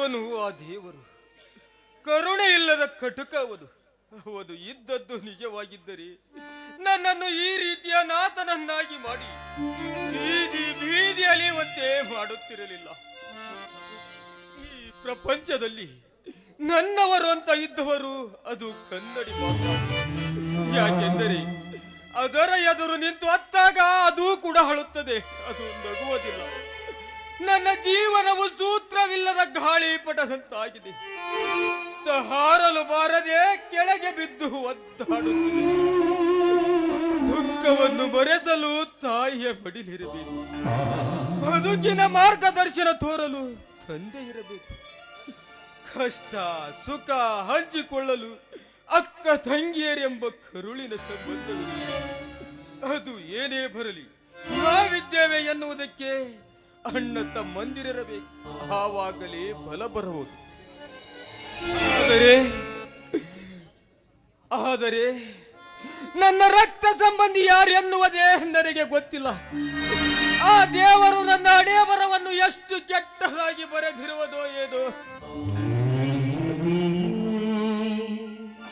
ಇರುವನು ಆ ದೇವರು. ಕರುಣೆ ಇಲ್ಲದ ಕಟುಕ ಅವನು. ಇದ್ದದ್ದು ನಿಜವಾಗಿದ್ದರೆ ನನ್ನನ್ನು ಈ ರೀತಿಯ ನಾಥನನ್ನಾಗಿ ಮಾಡಿ ಬೀದಿ ಬೀದಿ ಅಲಿಯುವಂತೆ ಮಾಡುತ್ತಿರಲಿಲ್ಲ. ಈ ಪ್ರಪಂಚದಲ್ಲಿ ನನ್ನವರು ಅಂತ ಇದ್ದವರು ಅದು ಕನ್ನಡಿ ಯಾಕೆಂದರೆ ಅದರ ಎದುರು ನಿಂತು ಅತ್ತಾಗ ಅದು ಕೂಡ ಹಳುತ್ತದೆ ಅದು ನಗುವುದಿಲ್ಲ. ನನ್ನ ಜೀವನವು ಗಾಳಿಪಟದಂತಾಗಿದೆ. ತ- ಹಾರಲು ಬಾರದೆ ಕೆಳಗೆ ಬಿದ್ದು ಒದ್ದಾಡುತ್ತಿದೆ. ದುಃಖವನ್ನು ಬರೆಸಲು ತಾಯಿಯ ಬಡಿಲಿರಬೇಕು. ಬದುಕಿನ ಮಾರ್ಗದರ್ಶನ ತೋರಲು ತಂದೆ ಇರಬೇಕು. ಕಷ್ಟ, ಸುಖ ಹಂಚಿಕೊಳ್ಳಲು ಅಕ್ಕ ತಂಗಿಯರೆಂಬ ಕರುಳಿನ ಸಂಬಂಧವಿದೆ. ಅದು ಏನೇ ಬರಲಿ, ನಾವಿದ್ದೇವೆ ಎನ್ನುವುದಕ್ಕೆ ಅಣ್ಣ ತಮ್ಮಂದಿರಬೇಕು ಆವಾಗಲೇ ಬಲ ಬರಬಹುದು. ಆದರೆ ಆದರೆ ನನ್ನ ರಕ್ತ ಸಂಬಂಧಿ ಯಾರು ಎನ್ನುವುದೇ ನನಗೆ ಗೊತ್ತಿಲ್ಲ. ಆ ದೇವರು ನನ್ನ ಹಣೆಯ ಬರವನ್ನು ಎಷ್ಟು ಕೆಟ್ಟದಾಗಿ ಬರೆದಿರುವುದೋ ಏನು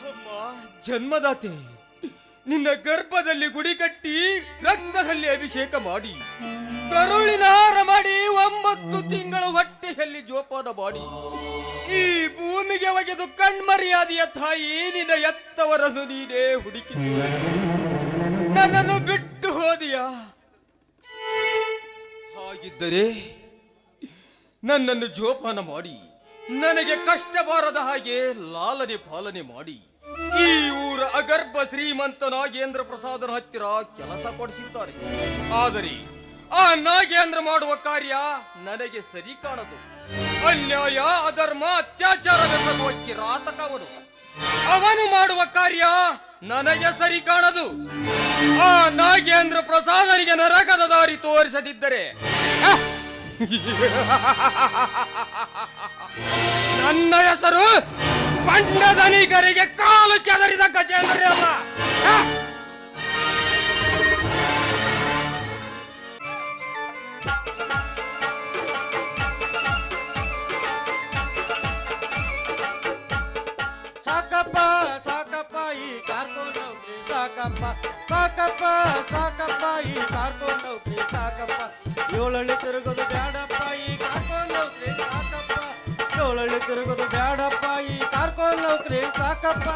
ಅಮ್ಮ, ಜನ್ಮದಾತೆ, ನಿನ್ನ ಗರ್ಭದಲ್ಲಿ ಗುಡಿ ಕಟ್ಟಿ ರಕ್ತದಲ್ಲಿ ಅಭಿಷೇಕ ಮಾಡಿ. ಕರುಳಿನ ಹಾರ ಮಾಡಿ ಒಂಬತ್ತು ತಿಂಗಳು ಹೊಟ್ಟೆಯಲ್ಲಿ ಜೋಪಾದ ಮಾಡಿ. ಈ ಭೂಮಿಗೆ ಒಗೆದು ಕಣ್ಮರ್ಯಾದೆಯ ತಾಯಿ ನಿನ್ನ ಎತ್ತವರನ್ನು ನೀನೇ ಹುಡುಕಿ ನನ್ನನ್ನು ಬಿಟ್ಟು ಹೋದಿಯಾ. ಹಾಗಿದ್ದರೆ ನನ್ನನ್ನು ಜೋಪಾನ ಮಾಡಿ, ನನಗೆ ಕಷ್ಟ ಬಾರದ ಹಾಗೆ ಲಾಲನೆ ಪಾಲನೆ ಮಾಡಿ, ಈ ಊರ ಅಗರ್ಭ ಶ್ರೀಮಂತ ನಾಗೇಂದ್ರ ಪ್ರಸಾದನ ಹತ್ತಿರ ಕೆಲಸ ಕೊಡಿಸಿದ್ದಾರೆ ಆದರೆ ಆ ನಾಗೇಂದ್ರ ಮಾಡುವ ಕಾರ್ಯ ನನಗೆ ಸರಿ ಕಾಣದು. ಅನ್ಯಾಯ, ಅಧರ್ಮ ಅತ್ಯಾಚಾರವೆಂಬ ಕಿರಾತಕವನು ಅವನು ಮಾಡುವ ಕಾರ್ಯ ನನಗೆ ಸರಿ ಕಾಣದು. ಆ ನಾಗೇಂದ್ರ ಪ್ರಸಾದನಿಗೆ ನರಕದ ದಾರಿ ತೋರಿಸದಿದ್ದರೆ! ನನ್ನ ಹೆಸರು ಪಂಡದನಿಗರಿಗೆ ಕಾಲು ಕೆದರಿದ ಗಜೇಂದ್ರ ಅಲ್ಲ. ಸಾಕಪ್ಪ ಸಾಕಪ್ಪ ಸಾಕಪ್ಪ, ಈ ಸಾಕೋ ನೌಕರಿ ಸಾಕಪ್ಪ. ಏಳಳ್ಳಿ ತಿರುಗೋದು ಬ್ಯಾಡಪ್ಪ, ಈ ಕಾರ್ಕೊಂಡ್ ನೌಕರಿ ಸಾಕಪ್ಪ. ಏಳಳ್ಳಿ ತಿರುಗೋದು ಬ್ಯಾಡಪ್ಪ, ಈ ಕಾರ್ಕೊಂಡ್ ನೌಕರಿ ಸಾಕಪ್ಪ.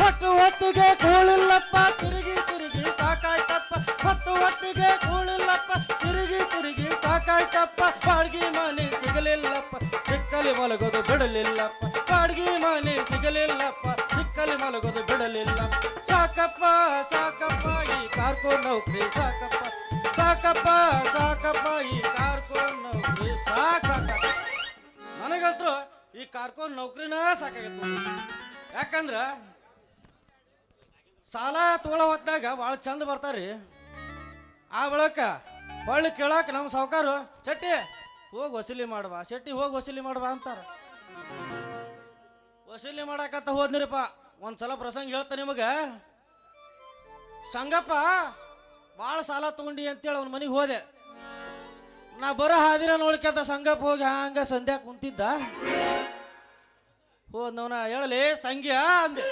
ಹೊತ್ತು ಹೊತ್ತಿಗೆ ಕೂಳಿಲ್ಲಪ್ಪ, ತಿರುಗಿ ತಿರುಗಿ ಸಾಕಾಯ್ತಪ್ಪ. ಹೊತ್ತು ಹೊತ್ತಿಗೆ ಕೂಳಿಲ್ಲಪ್ಪ, ತಿರುಗಿ ತಿರುಗಿ ಸಾಕಾಯ್ತಪ್ಪ. ಬಾಡ್ಗಿ ಮನೆ ಸಿಗಲಿಲ್ಲಪ್ಪ ಸಿಕ್ಕಲಿ ಮಲಗೋದು ಬಿಡಲಿಲ್ಲಪ್ಪ. ಬಾಡ್ಗಿ ಮನೆ ಸಿಗಲಿಲ್ಲಪ್ಪ ಸಿಕ್ಕಲಿ ಮಲಗೋದು ಬಿಡಲಿಲ್ಲ. ಸಾಕಪ್ಪ ಸಾಕಪ್ಪ, ಈ ಕಾರ್ಕೋ ನೌಕರಿ ಸಾಕಪ್ಪ. ಸಾಕಪ್ಪ ಸಾಕಪ್ಪ, ಈ ಕಾರ್ಕೋ ನೌಕರಿ ಸಾಕಪ್ಪ. ನನಗಂತೂ ಈ ಕಾರ್ಕೋ ನೌಕರಿನ ಸಾಕಾಗತ್ತ ಯಾಕಂದ್ರ ಸಾಲ ತಗೊಳ್ಳೋ ಹೊತ್ತಾಗ ಭಾಳ ಚಂದ ಬರ್ತಾರಿ. ಆ ಬಳಕ ಹೊಳ್ಳಿ ಕೇಳಾಕ ನಮ್ಮ ಸಾವುಕಾರು ಶೆಟ್ಟಿ ಹೋಗಿ ವಸೂಲಿ ಮಾಡ್ವಾ ಶೆಟ್ಟಿ ಹೋಗಿ ವಸೂಲಿ ಮಾಡುವ ಅಂತಾರೆ. ವಸೂಲಿ ಮಾಡಾಕತ್ತ ಹೋದ್ನಿರಪ್ಪ ಒಂದು ಸಲ ಪ್ರಸಂಗ ಹೇಳ್ತ ನಿಮಗೆ? ಸಂಗಪ್ಪ ಭಾಳ ಸಾಲ ತಗೊಂಡಿ ಅಂತೇಳಿ ಅವ್ನ ಮನೆಗೆ ಹೋದೆ. ನಾ ಬರೋ ಹಾದಿನ ನೋಡ್ಕೊಂತ ಸಂಗಪ್ಪ ಹೋಗಿ ಹಂಗ ಸಂಧ್ಯಾ ಕುಂತಿದ್ದ. ಹೋದ್ನವನ, ಹೇಳಲಿ, ಸಂಗ್ಯ ಅಂದೆ.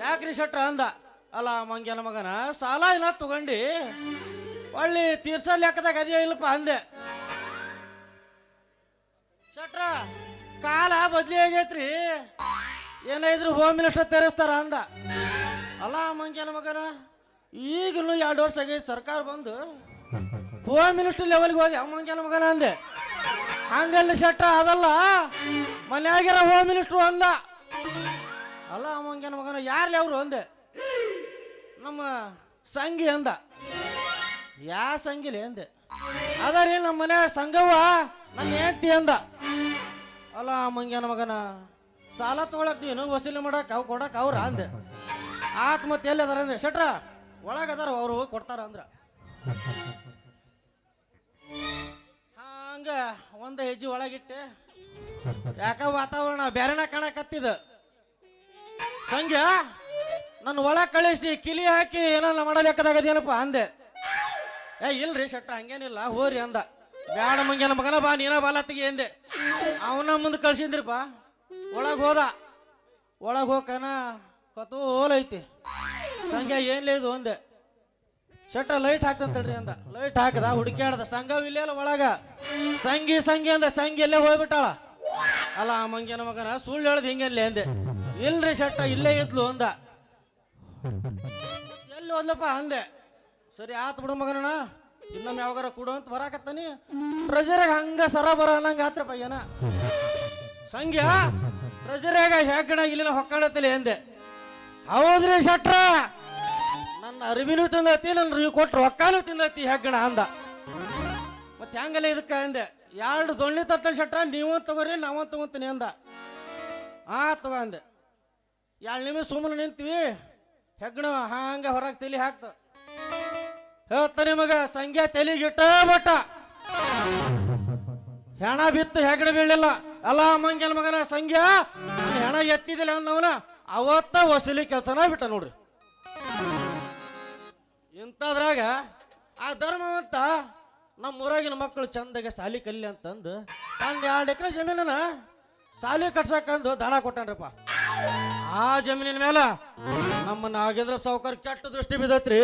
ಯಾಕ್ರಿ ಶೆಟ್ರ ಅಂದ? ಅಲ್ಲ, ಮಂಗ್ಯನ ಮಗನ, ಸಾಲ ಏನ ತಗೊಂಡಿ? ಒಳ್ಳೆ ತೀರ್ಸೋ ಲೆಕ್ಕದಾಗ ಅದೇ ಇಲ್ಲಪ್ಪ ಅಂದೆ. ಶೆಟ್ರ, ಕಾಲ ಬದ್ಲಿ ಆಗೈತ್ರಿ. ಏನಾದ್ರು ಹೋಮ್ ಮಿನಿಸ್ಟರ್ ತೆರೆಸ್ತಾರ ಅಂದ. ಅಲ್ಲ ಮಂಗ್ಯನ ಮಗನ, ಈಗಲೂ ಎರಡು ವರ್ಷ ಆಗೈತೆ ಸರ್ಕಾರ ಬಂದು ಹೋಮ್ ಮಿನಿಸ್ಟರ್ ಲೆವೆಲ್ಗೆ ಹೋದೆ ಯಾವ ಮಂಗ್ಯನ ಮಗನ ಅಂದೆ. ಹಂಗಲ್ಲಿ ಶೆಟ್ಟ ಅದಲ್ಲ, ಮನೆಯಾಗಿರ ಹೋಮ್ ಮಿನಿಸ್ಟ್ರು ಅಂದ ಅಲ್ಲ ಅವಂಗೇನ ಮಗನ ಯಾರಲ್ಲಿ ಅವರು ಅಂದೆ. ನಮ್ಮ ಸಂಗಿ ಅಂದ. ಯಾ ಸಂಗಿಲಿ ಅಂದೆ. ಅದರಿ ನಮ್ಮ ಮನೆ ಸಂಗವ್ವ ನನ್ನ ಹೆಂಡತಿ ಅಂದ. ಅಲ್ಲ ಮಂಗೇನ ಮಗನ ಸಾಲ ತೊಗೊಳಕ್ ನೀನು ವಸೂಲಿ ಮಾಡಕ್ ಅವ್ ಕೊಡಕ್ ಅವ್ರ ಅಂದೆ. ಆತ್ ಮತ್ತೆ ಎಲ್ಲಿ ಅದಾರ ಅಂದೆ? ಶೆಟ್ರ ಒಳಗದಾರ ಅವ್ರು ಕೊಡ್ತಾರ ಅಂದ್ರ. ಹಂಗ ಒಂದ ಹೆಜ್ಜೆ ಒಳಗಿಟ್ಟೆ. ಯಾಕ ವಾತಾವರಣ ಬೇರೆನ ಕಾಣಕತ್ತಿದ. ಸಂಗ್ಯ ನನ್ನ ಒಳ ಕಳಿಸಿ, ಕಿಲಿ ಹಾಕಿ ಏನನ್ನ ಮಾಡಲಿಕ್ಕದಾಗದೇನಪ್ಪ ಅಂದೆ. ಏ, ಇಲ್ರಿ ಶೆಟ್ಟ ಹಂಗೇನಿಲ್ಲ, ಹೋರಿ ಅಂದ. ಬ್ಯಾಡ ಮಂಗ್ಯನ ಮಗನ ಬಾ, ನೀನ ಬಾಲತ್ತಿಗೆ ಎಂದೆ. ಅವನ ಮುಂದೆ ಕಳ್ಸಿದ್ರಿಪ್ಪ ಒಳಗೆ ಹೋದ. ಒಳಗೆ ಹೋಗಕನ ಕತೋಲ್ ಐತಿ. ಸಂಘ ಏನ್ಲೇ ಇದು ಒಂದೆ. ಶಟ್ಟ ಲೈಟ್ ಹಾಕ್ತಂತಡ್ರಿ ಅಂದ. ಲೈಟ್ ಹಾಕದ, ಹುಡುಕ್ಯಾಡ್ದ. ಸಂಘ ಅಲ್ಲ ಒಳಗ. ಸಂಗಿ ಸಂಗಿ ಅಂದ ಸಂಗಿ ಎಲ್ಲೇ ಹೋಗ್ಬಿಟ್ಟಾಳ. ಅಲ್ಲ, ಆ ಮಂಗಿನ ಮಗನ ಸುಳ್ಳು ಹೇಳ್ದು ಹಿಂಗೆಲ್ಲೇ ಅಂದೆ. ಇಲ್ರಿ ಶಟ್ಟ ಇಲ್ಲೇ ಇದ್ಲು ಅಂದ. ಎಲ್ಲಿ ಹೋದ್ಲಪ್ಪ ಅಂದೆ. ಸರಿ ಆತ್ ಬಿಡು ಮಗನಣ್ಣ. ಇನ್ನೊಮ್ಮೆ ಯಾವಾಗಾರ ಕೊಡು ಅಂತ ಬರಾಕತ್ತಾನಿ. ಟ್ರೆಜರಾಗ ಹಂಗ ಸರ ಬರ ಅನ್ನಂಗ ಆತ್ರಪ್ಪ ಏನ. ಸಂಗ್ಯ ಟ್ರೆಜರಾಗ ಹೆಗ್ಗಣ ಇಲ್ಲಿನ ಹೊಕ್ಕಾಡತ್ತಲೆ ಎಂದೆ ಹೌದ್ರಿ ಶಟ್ರ? ನನ್ನ ಅರಿವಿನೂ ತಿಂದತಿ, ನನ್ನ ರಿವಿ ಕೊಟ್ರು ರೊಕ್ಕನೂ ತಿಂದತಿ ಹೆಗ್ಗಣ ಅಂದ. ಮತ್ತೆ ಹೆಂಗಲ್ಲ ಇದಕ್ಕೆ ಅಂದೆ, ಎರಡು ದೊಣ್ಣಿ ತತ್ತ ಶಟ್ರ ನೀವು ತಗೋರಿ ನಾವ ತಗೊಂತೀನಿ ಅಂದ. ಆ, ತಗೋ ಅಂದೆ. ಎರಡು ನಿಮಿಷ ಸುಮ್ಮನೆ ನಿಂತೀವಿ, ಹೆಗ್ಗಣ ಹಂಗೆ ಹೊರಗೆ ತಲೆ ಹಾಕ್ತ. ಹೇಳ್ತ ಮಗ ಸಂಖ್ಯೆ ತಲೆಗಿಟ್ಟ ಬಟ್ಟ. ಹೆಣ ಬಿತ್ತು, ಹೆಗ್ಗಣ ಬೀಳಲಿಲ್ಲ. ಅಲ್ಲ ಮಂಗಲ್ ಮಗನ ಸಂಘ ಹೆಣ ಎತ್ತಿದಿಲ್ಲ ಅಂದವನ ಅವತ್ತ ವಸೂಲಿ ಕೆಲಸನ ಬಿಟ್ಟ ನೋಡ್ರಿ. ಇಂಥದ್ರಾಗ ಆ ಧರ್ಮವಂತ ನಮ್ಮ ಊರಾಗಿನ ಮಕ್ಕಳು ಚಂದಾಗೆ ಸಾಲಿ ಕಲ್ಲಿ ಅಂತಂದು ತಂದು ಎರಡು ಎಕರೆ ಜಮೀನನ ಸಾಲಿ ಕಟ್ಸಕ್ಕಂದು ದಾನ ಕೊಟ್ಟಾನ್ರಪ್ಪ. ಆ ಜಮೀನಿನ ಮೇಲೆ ನಮ್ಮ ನಾಗೇಂದ್ರ ಸಾವುಕಾರ ಕೆಟ್ಟ ದೃಷ್ಟಿ ಬಿದ್ದತ್ರಿ.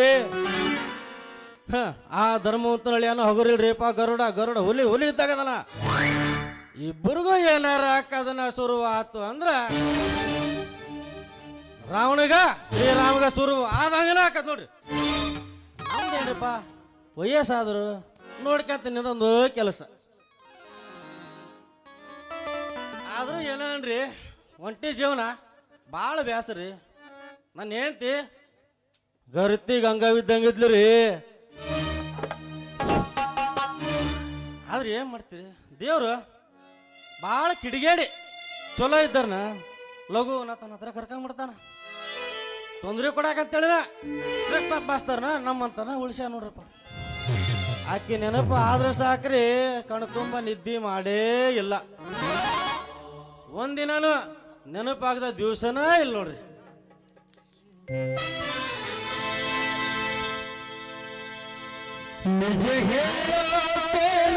ಹ, ಆ ಧರ್ಮವಂತನಳಿಯನ್ನ ಹಗುರಿಲ್ರಿಪ್ಪ ಗರುಡ ಗರುಡ ಹುಲಿ ಹುಲಿ ಇದ್ದಾಗದನ. ಇಬ್ಬರಿಗೂ ಏನಾರ ಕದನ ಶುರು ಆತು ಅಂದ್ರ ರಾವಣಗ, ಶ್ರೀರಾಮಗ ಶುರು ಆದಂಗನ ಆಕತ್ ನೋಡ್ರಿ. ನಮ್ದೇನ್ರಿಪ್ಪ ವಯಸ್ಸಾದ್ರು ನೋಡ್ಕತ್ತೀನಿ ನಿಂದೊಂದು ಕೆಲಸ. ಆದ್ರೂ ಏನನ್ರಿ ಒಂಟಿ ಜೀವನ ಭಾಳ ಬ್ಯಾಸ್ರಿ ನನ್ನ ಹೆಂಡ್ತಿ ಗರ್ತಿ ಗಂಗಾವಿದ್ದಂಗಿದ್ಲು ರೀ ಆದ್ರೆ ಏನ್ ಮಾಡ್ತೀರಿ, ದೇವ್ರು ಭಾಳ ಕಿಡಿಗೇಡಿ. ಚಲೋ ಇದ್ದಾರನ ಲಘು ನಾ ತನ್ನ ಹತ್ರ ಕರ್ಕೊಂಡ್ಬಿಡ್ತಾನ ತೊಂದರೆ ಕೊಡಕಂತೇಳಿನ ಕೃಷ್ಣ ಬಾಸ್ತಾರನ ನಮ್ಮಂತನ ಉಳಿಸ ನೋಡ್ರಪ್ಪ. ಆಕಿ ನೆನಪು ಆದ್ರೆ ಸಾಕ್ರಿ, ಕಣ್ ತುಂಬ ನಿದ್ದೆ ಮಾಡೇ ಇಲ್ಲ. ಒಂದಿನನು ನೆನಪಾಗದ ದಿವಸನ ಇಲ್ಲ ನೋಡ್ರಿ. ನಿಜ ಹೇಳ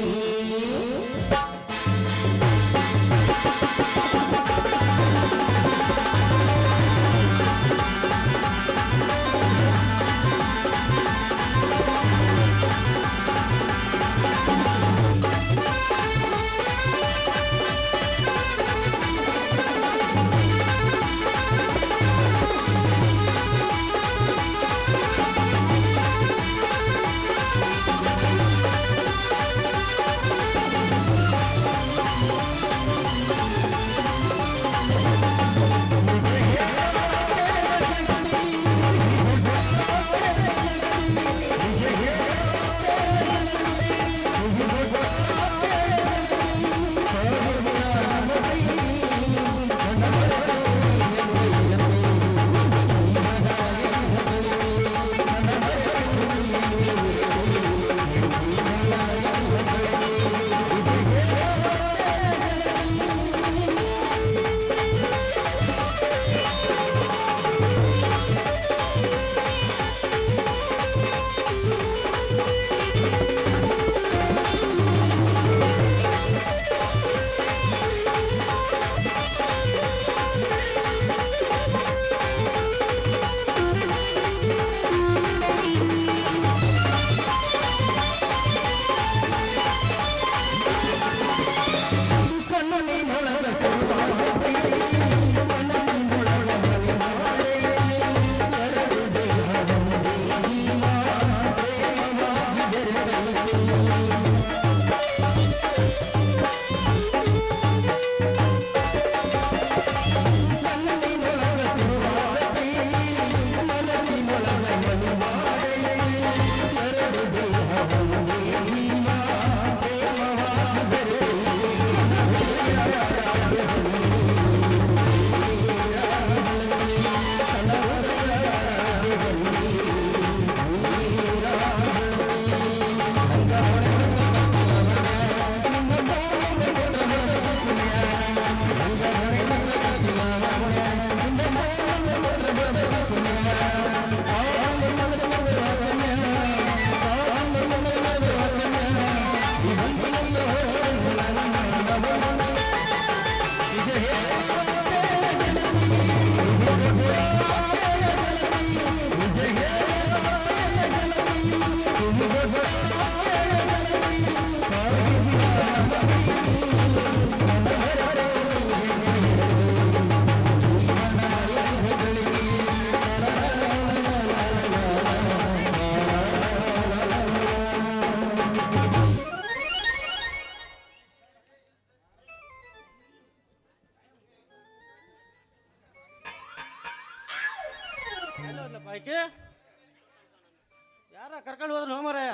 ಯಾರ ಕರ್ಕೊಂಡು ಹೋದ್ರು ಹೋಮರಯ್ಯ.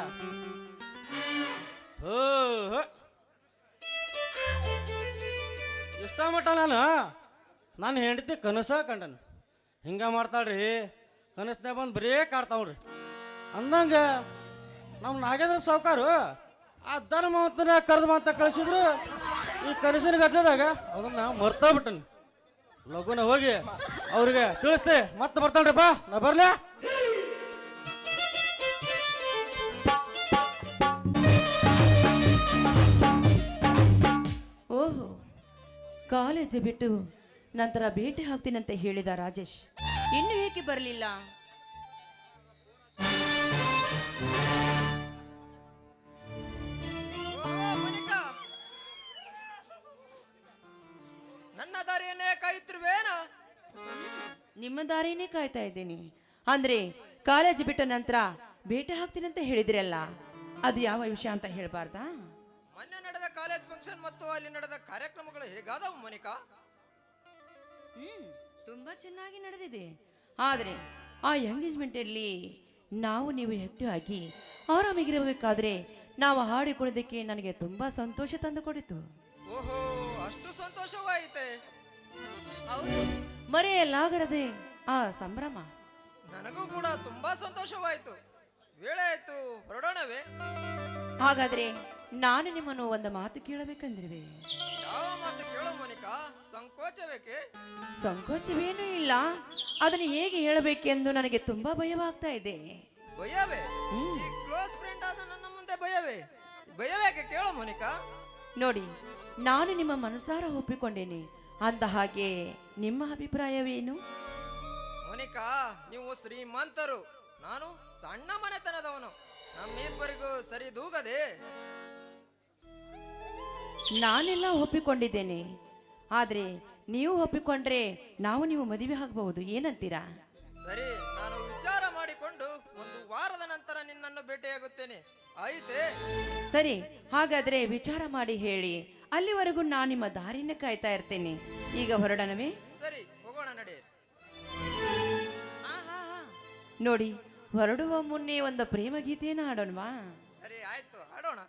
ಇಷ್ಟ ಮಟ್ಟ ನಾನು. ನನ್ನ ಹೆಂಡತಿ ಕನಸ ಕಂಡನು. ಹಿಂಗ ಮಾಡ್ತಾಳ್ರಿ. ಕನಸ್ನೇ ಬಂದು ಬರೀ ಕಾಡ್ತಾವ್ರಿ ಅಂದಂಗ ನಮ್ಮ ನಾಗೇಂದ್ರ ಸಾವುಕಾರು ಆ ಧರ್ಮವಂತನ ಕರೆದು ಅಂತ ಕಳಿಸಿದ್ರು. ಈ ಕನಸಿನ ಗದ್ದದಾಗ ಅದನ್ನ ಬಿಟ್ಟನ್. ಲಗುನ ಹೋಗಿ ಅವ್ರಿಗೆ ತಿಳಿಸ್ತೆ, ಮತ್ತೆ ಬರ್ತಾಳ್ರಿ ಬಾ. ನಾ ಬರ್ಲಾ? ಕಾಲೇಜು ಬಿಟ್ಟು ನಂತರ ಭೇಟಿ ಹಾಕ್ತೀನಂತೆ ಹೇಳಿದ ರಾಜೇಶ್. ಇನ್ನು ಏಕೆ ಬರಲಿಲ್ಲ? ನನ್ನ ದಾರಿಯನ್ನೇ ಕಾಯುತ್ತಿರುವೇನ? ನಿಮ್ಮ ದಾರಿನೇ ಕಾಯ್ತಾ ಇದ್ದೀನಿ. ಅಂದ್ರೆ ಕಾಲೇಜ್ ಬಿಟ್ಟ ನಂತರ ಭೇಟಿ ಹಾಕ್ತೀನಂತ ಹೇಳಿದ್ರಲ್ಲ. ಅದು ಯಾವ ವಿಷಯ ಅಂತ ಹೇಳ್ಬಾರ್ದಾ? ಮೊನ್ನೆ ನಡೆದ ಕಾಲೇಜ್ ಫಂಕ್ಷನ್ ಮತ್ತು ಅಲ್ಲಿ ನಡೆದ ಕಾರ್ಯಕ್ರಮಗಳು ಹೇಗಾದವು ಮೋನಿಕಾ? ಹ್ಮ್ ತುಂಬಾ ಚೆನ್ನಾಗಿ ನಡೆದಿದೆ. ಆದರೆ ಆ ಎಂಗೇಜ್ಮೆಂಟ್ ಅಲ್ಲಿ ನಾವು ನೀವು ಆಗಿ ಆರಾಮಾಗಿರಬೇಕಾದ್ರೆ ನಾವು ಹಾಡಿಕೊಳ್ಳೋದಕ್ಕೆ ನನಗೆ ತುಂಬಾ ಸಂತೋಷ ತಂದುಕೊಡಿತು ಓಹೋ ಅಷ್ಟು ಸಂತೋಷವಾಯಿತೆ. ಹೌದು ಮರೆಯಲಾಗರದೆ ಆ ಸಂಭ್ರಮ. ನನಗೂ ಕೂಡ ತುಂಬಾ ಸಂತೋಷವಾಯಿತು. ವೇಳೆ ಆಯ್ತು ಹೊರಡೋಣವೇ? ಹಾಗಾದ್ರೆ ನಾನು ನಿಮ್ಮನ್ನು ಒಂದು ಮಾತು ಕೇಳಬೇಕಂದಿರುವೆ? ಯಾವ ಮಾತು ಕೇಳೋ ಮನಿಕಾ? ಸಂಕೋಚಬೇಕೆ ಸಂಕೋಚವೇನೂ ಇಲ್ಲ. ಅದನ್ನು ಹೇಗೆ ಹೇಳಬೇಕೆಂದು ನನಗೆ ತುಂಬಾ ಭಯವಾಗ್ತಾ ಇದೆ. ಭಯವೇ? ಈ ಕ್ಲೋಸ್ ಫ್ರೆಂಡ್ ಆದ ನನ್ನ ಮುಂದೆ ಭಯವೇ? ಭಯವೇಕೆ ಕೇಳೋ ಮೋನಿಕಾ? ನೋಡಿ ನಾನು ನಿಮ್ಮ ಮನಸಾರ ಒಪ್ಪಿಕೊಂಡೇನೆ. ಅಂದ ಹಾಗೆ ನಿಮ್ಮ ಅಭಿಪ್ರಾಯವೇನು? ಮೋನಿಕಾ ನೀವು ಶ್ರೀಮಂತರು. ನಾನು ಸಣ್ಣ ಮನೆತನದವನು. ನಮ್ಮಿಬ್ಬರಿಗೂ ಸರಿ ದೂಗದೆ. ನಾನೆಲ್ಲ ಒಪ್ಪಿಕೊಂಡಿದ್ದೇನೆ. ಆದರೆ ನೀವು ಒಪ್ಪಿಕೊಂಡ್ರೆ ನಾವು ನೀವು ಮದುವೆ ಆಗಬಹುದು. ಏನಂತೀರಾ? ಸರಿ ನಾನು ವಿಚಾರ ಮಾಡಿಕೊಂಡು ಒಂದು ವಾರದ ನಂತರ ನಿನ್ನನ್ನು ಭೇಟಿಯಾಗುತ್ತೇನೆ. ಆಯ್ತೆ? ಸರಿ ಹಾಗಾದ್ರೆ ವಿಚಾರ ಮಾಡಿ ಹೇಳಿ. ಅಲ್ಲಿವರೆಗೂ ನಾನು ನಿಮ್ಮ ದಾರಿನ ಕಾಯ್ತಾ ಇರ್ತೇನೆ. ಈಗ ಹೊರಡಣವೇ ಸರಿ ಹೋಗೋಣ ನಡೆ. ನೋಡಿ ಹೊರಡುವ ಮುನ್ನೆ ಒಂದು ಪ್ರೇಮ ಗೀತೆಯನ್ನು ಹಾಡೋಣವಾ? ಸರಿ ಆಯ್ತು ಆಡೋಣ